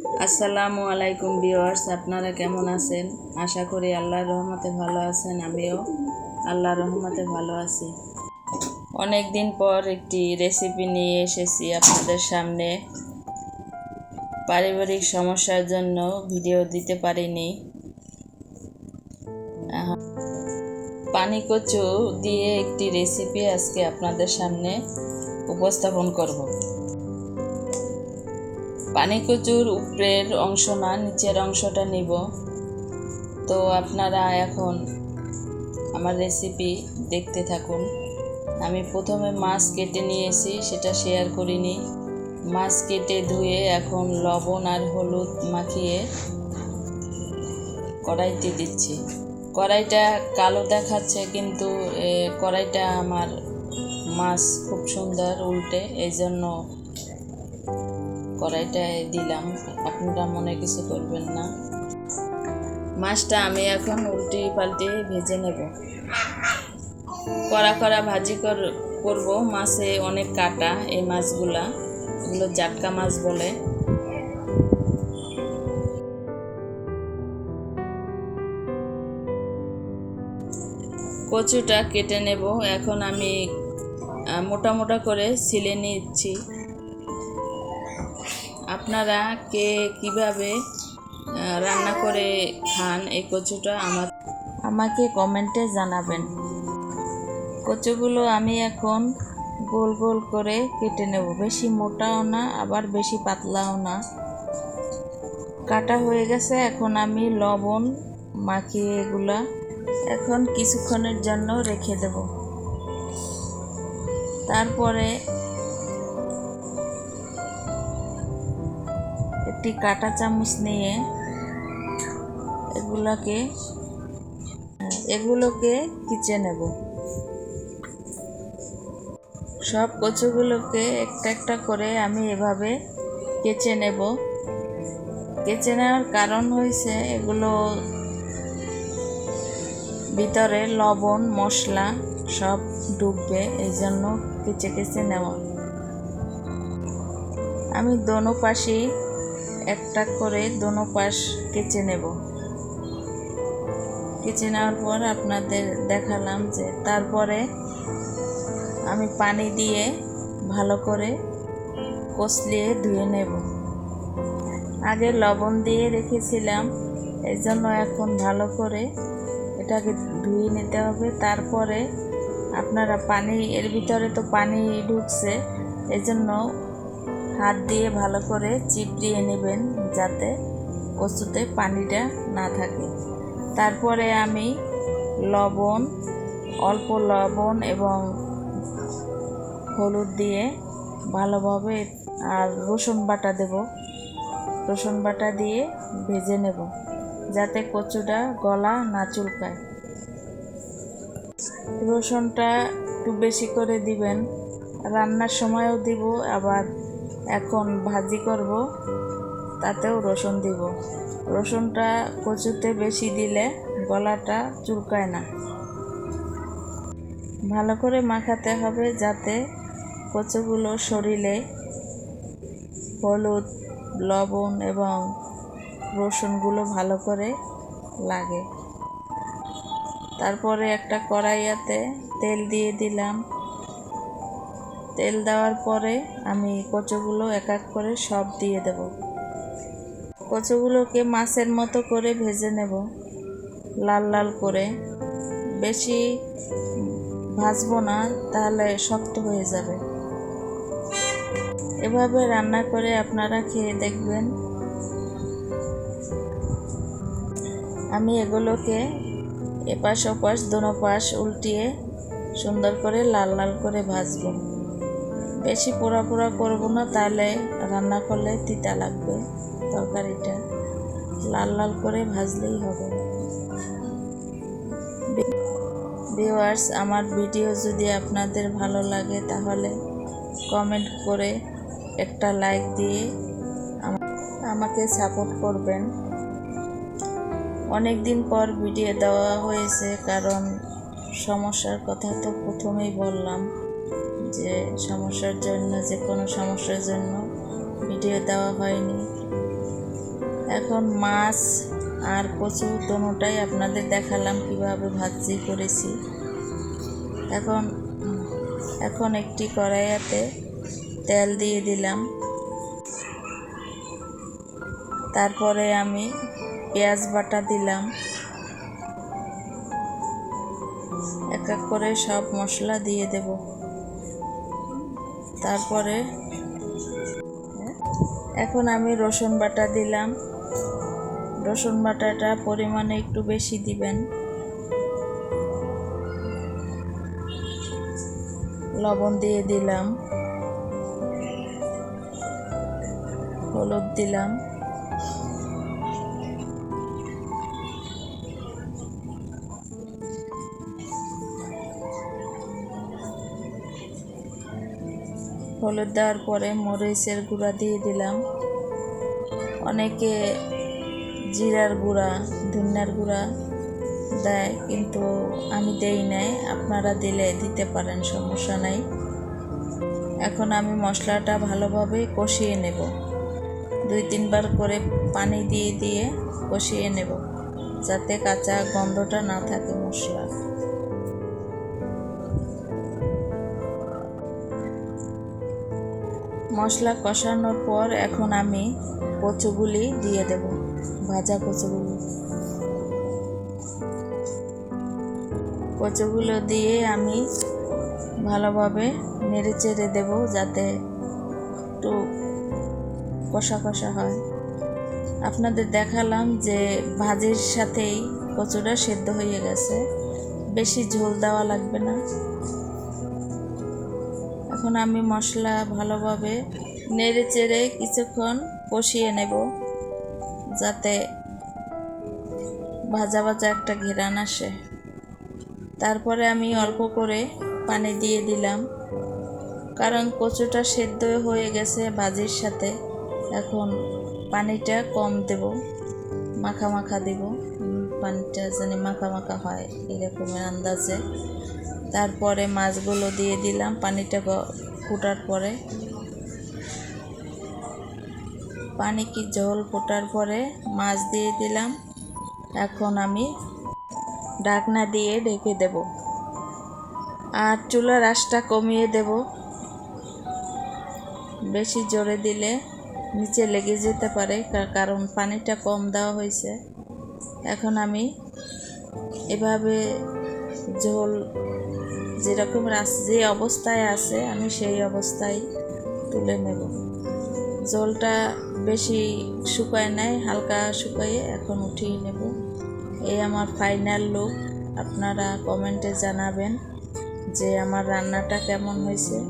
আসসালামু আলাইকুম ভিউয়ার্স, আপনারা কেমন আছেন? আশা করি আল্লাহর রহমতে ভালো আছেন, আমিও আল্লাহর রহমতে ভালো আছি। অনেক দিন পর একটি রেসিপি নিয়ে এসেছি আপনাদের সামনে। পারিবারিক সমস্যার জন্য ভিডিও দিতে পারিনি। পানি কচু দিয়ে একটি রেসিপি আজকে আপনাদের সামনে উপস্থাপন করব। পানি কচুর উপরের অংশ না, নিচের অংশটা নিব। তো আপনারা এখন আমার রেসিপি দেখতে থাকুন। আমি প্রথমে মাছ কেটে নিয়েছি, সেটা শেয়ার করিনি। মাছ কেটে ধুয়ে এখন লবণ আর হলুদ মাখিয়ে কড়াইতে দিচ্ছি। কড়াইটা কালো দেখাচ্ছে, কিন্তু কড়াইটা আমার মাছ খুব সুন্দর উল্টে এই জন্য কড়াইটায় দিলাম। আপনারা মনে কিছু করবেন না। মাছটা আমি এখন উল্টি পাল্টে ভেজে নেব। কড়া কড়া ভাজি কর, করব। মাছে অনেক কাটা এই মাছগুলা। এগুলো জাটকা মাছ বলে। কচুটা কেটে নেব। এখন আমি মোটা মোটা করে ছিলে নিচ্ছি। আপনারা কে কীভাবে রান্না করে খান এই কচুটা আমার আমাকে কমেন্টে জানাবেন। কচুগুলো আমি এখন গোল গোল করে কেটে নেব। বেশি মোটাও না, আবার বেশি পাতলাও না। কাটা হয়ে গেছে, এখন আমি লবণ মাখিয়ে এগুলা এখন কিছুক্ষণের জন্য রেখে দেব। তারপরে একটি কাটা চামচ নিয়ে এগুলোকে এগুলোকে কিচে নেব। সব কচুগুলোকে একটা একটা করে আমি এভাবে কেচে নেব। কেচে নেওয়ার কারণ হয়েছে এগুলো ভিতরে লবণ, মশলা সব ডুববে এই জন্য কেচে কেচে নেওয়া। আমি দোনো পাশেই একটা করে দোনো পাশ কেচে নেব। কেচে নেওয়ার পর আপনাদের দেখালাম যে তারপরে আমি পানি দিয়ে ভালো করে কষলিয়ে ধুয়ে নেব। আগে লবণ দিয়ে রেখেছিলাম এই জন্য এখন ভালো করে এটাকে ধুয়ে নিতে হবে। তারপরে আপনারা পানি, এর ভিতরে তো পানি ঢুকছে, এজন্য হাত দিয়ে ভালো করে চিপড়িয়ে নেবেন যাতে কচুতে পানিটা না থাকে। তারপরে আমি লবণ, অল্প লবণ এবং হলুদ দিয়ে ভালোভাবে আর রসুন বাটা দেব। রসুন বাটা দিয়ে ভেজে নেব যাতে কচুটা গলা না চুলকায়। রসুনটা একটু বেশি করে দিবেন। রান্নার সময়ও দিব, আবার এখন ভাজি করব, তাতেও রসুন দিব। রসুনটা কচুতে বেশি দিলে গলাটা চুলকায় না। ভালো করে মাখাতে হবে যাতে কচুগুলো শরীরে হলুদ, লবণ এবং রসুনগুলো ভালো করে লাগে। তারপরে একটা কড়াইয়াতে তেল দিয়ে দিলাম। তেল দেওয়ার পরে আমি কচুগুলো এক এক করে সব দিয়ে দেব। কচুগুলোকে মাছের মতো করে ভেজে নেব, লাল লাল করে। বেশি ভাজবো না, তাহলে শক্ত হয়ে যাবে। এভাবে রান্না করে আপনারা খেয়ে দেখবেন। আমি এগুলোকে এপাশ ওপাশ, দোনো পাশ উল্টিয়ে সুন্দর করে লাল লাল করে ভাজবো। বেশি পোড়া পোড়া করব না, তাহলে রান্না করলে তিতা লাগবে তরকারিটা। লাল লাল করে ভাজলেই হবে। ভিউয়ার্স, আমার ভিডিও যদি আপনাদের ভালো লাগে, তাহলে কমেন্ট করে একটা লাইক দিয়ে আমাকে সাপোর্ট করবেন। অনেক দিন পর ভিডিও দেওয়া হয়েছে, কারণ সমস্যার কথা তো প্রথমেই বললাম। যে সমস্যার জন্য, যে কোনো সমস্যার জন্য ভিডিও দেওয়া হয়নি। এখন মাছ আর কচু দোনোটাই আপনাদের দেখালাম কীভাবে ভাজি করেছি। এখন এখন একটি কড়াইয়াতে তেল দিয়ে দিলাম। তারপরে আমি পেঁয়াজ বাটা দিলাম। এক এক করে সব মশলা দিয়ে দেব। তারপরে, এখন আমি রসুন বাটা দিলাম। রসুন বাটাটা পরিমাণে একটু বেশি দিবেন। লবণ দিয়ে দিলাম। হলুদ দিলাম। হলুদ দেওয়ার পরে মরিচের গুঁড়া দিয়ে দিলাম। অনেকে জিরার গুঁড়া ধনিয়ার গুঁড়া দেয়, কিন্তু আমি দেই নাই। আপনারা দিলে দিতে পারেন, সমস্যা নাই। এখন আমি মশলাটা ভালোভাবে কষিয়ে নেব। দুই তিনবার করে পানি দিয়ে দিয়ে কষিয়ে নেব, যাতে কাঁচা গন্ধটা না থাকে মশলা মশলা কষানোর পর এখন আমি কচুগুলি দিয়ে দেব, ভাজা কচুগুলি। কচুগুলো দিয়ে আমি ভালোভাবে নেড়ে চেড়ে দেবো যাতে একটু কষা কষা হয়। আপনাদের দেখালাম যে ভাজির সাথেই কচুটা সেদ্ধ হয়ে গেছে, বেশি ঝোল দেওয়া লাগবে না। এখন আমি মশলা ভালোভাবে নেড়ে চেড়ে কিছুক্ষণ কষিয়ে নেব যাতে ভাজা ভাজা একটা ঘেরান আসে। তারপরে আমি অল্প করে পানি দিয়ে দিলাম, কারণ কচুটা সেদ্ধ হয়ে গেছে ভাজির সাথে। এখন পানিটা কম দেব, মাখা মাখা দেব। পানিটা যেন মাখা মাখা হয়, এরকমের আন্দাজে। তারপরে মাছগুলো দিয়ে দিলাম, পানিটা ফুটার পরে। পানি কি জল ফোটার পরে মাছ দিয়ে দিলাম। এখন আমি ঢাকনা দিয়ে ঢেকে দেব। আর চুলার আঁচটা কমিয়ে দেব। বেশি জোরে দিলে নিচে লেগে যেতে পারে কারণ পানিটা কম দেওয়া হয়েছে। এখন আমি এভাবে ঝোল যেরকম যে অবস্থায় আছে, আমি সেই অবস্থায় তুলে নেব। জলটা বেশি শুকায় নাই, হালকা শুকাইয়ে এখন উঠিয়ে নেব। এই আমার ফাইনাল লুক। আপনারা কমেন্টে জানাবেন যে আমার রান্নাটা কেমন হয়েছে।